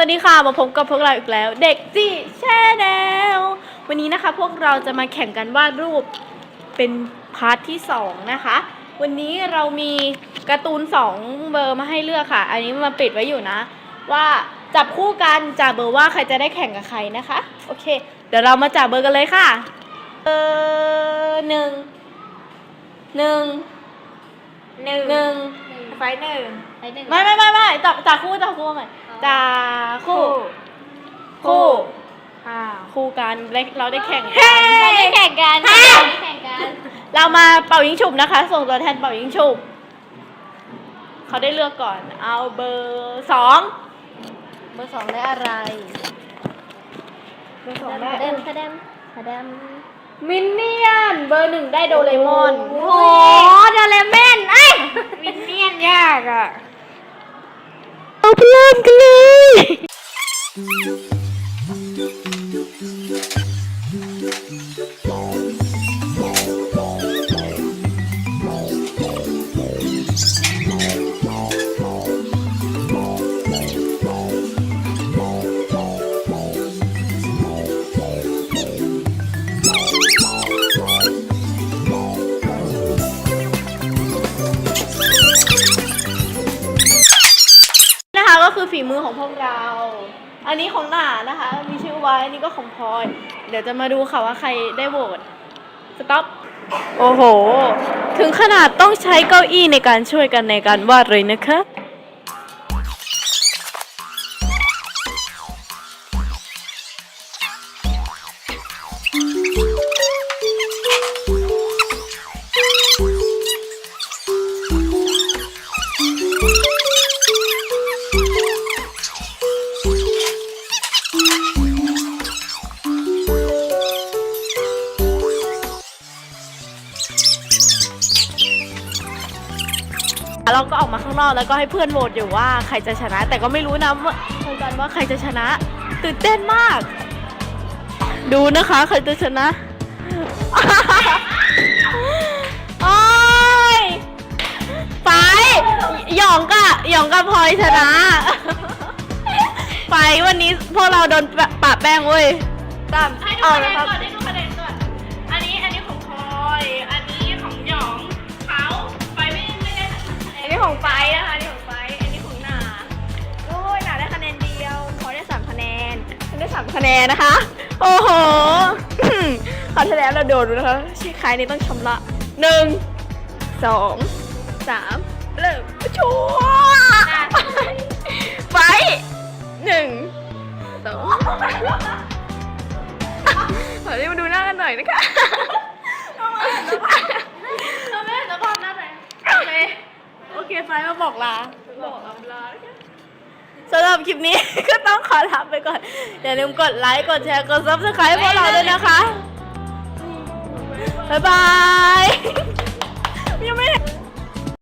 วัสดีค่ะ มาพบกับพวกเราอีกแล้ว เด็กจี้แช่แนววันนี้นะคะพวกเราจะมาแข่งกันวาดรูปเป็นพาร์ทที่สองนะคะ วันนี้เรามีการ์ตูนสองเบอร์มาให้เลือกค่ะ อันนี้มาปิดไว้อยู่นะ ว่าจับคู่กันจับเบอร์ว่าใครจะได้แข่งกับใครนะคะ โอเค เดี๋ยวเรามาจับเบอร์กันเลยค่ะเบอร์หนึ่งหนึ่งหนึ่งหนึ่งไฟหนึ่งไฟหนึ่งไม่ไม่ไม่ไม่จับจับคู่จับคู่ใหม่ จับคู่ คู่ค่ะคู่กันและเราได้แข่งเฮ้กันเราได้แข่งกันเราได้แข่งกันเรามาเป่ายิงฉุบนะคะ ส่งตัวแทนเป่ายิงฉุบเขาได้เลือกก่อน เอาเบอร์สองเบอร์สองได้อะไรเบอร์สองได้เดมเดมเดมมินเนี่ยนเบอร์หนึ่งได้โดเรมอนโอ้โหโดเรมอนไอ้ยวินเนียนยากอะ เอาไปเล่นกันเลยนะ ฝีมือของพวกเรา อันนี้ของหนานะคะ มีชื่อไว้อันนี้ก็ของพลอย เดี๋ยวจะมาดูค่ะว่าใครได้โหวตสต็อปโอ้โห ถึงขนาดต้องใช้เก้าอี้ในการช่วยกันในการวาดเลยนะคะ เราก็ออกมาข้างนอกแล้วก็ให้เพื่อนโหวตอยู่ว่าใครจะชนะ แต่ก็ไม่รู้นะว่าเหมือนกันว่าใครจะชนะ ตื่นเต้นมาก ดูนะคะใครจะชนะโอ้ยไปหยองกะหยองกับพลอยชนะ ไปวันนี้พวกเราโดนปะแป้งเว้ยตามให้ดูเอาคะแนละนครับ ก่อนให้ดูคะแนนก่อน อันนี้อันนี้ของพลอยอัน นนอันนี้ของไฟนะคะนนี้ของไฟอันนี้ของหนาโอ้ยหนาได้คะแนนเดียวพอได้สามคะแนนฉันได้สามคะแนนนะคะ โอ้โหคราวที่แล้วเราโดนนะคะชี้ใครนี่ต้องชำระหนึ่งสองสามเริ่มชัวไปหนึ่งสองขอรีบมาดูหน้ากันหน่อยนะคะ เราไม่เห็นสภาพหน้าไหน โอเค โอเคไฟมาบอกลาบอกอำลาสำหรับคลิปนี้ ก็ต้องขอลาไปก่อน อย่าลืมกดไลค์ กดแชร์ กดซับสไคร b ์พวกเราด้วยนะคะ บ๊ายบาย ยังไม่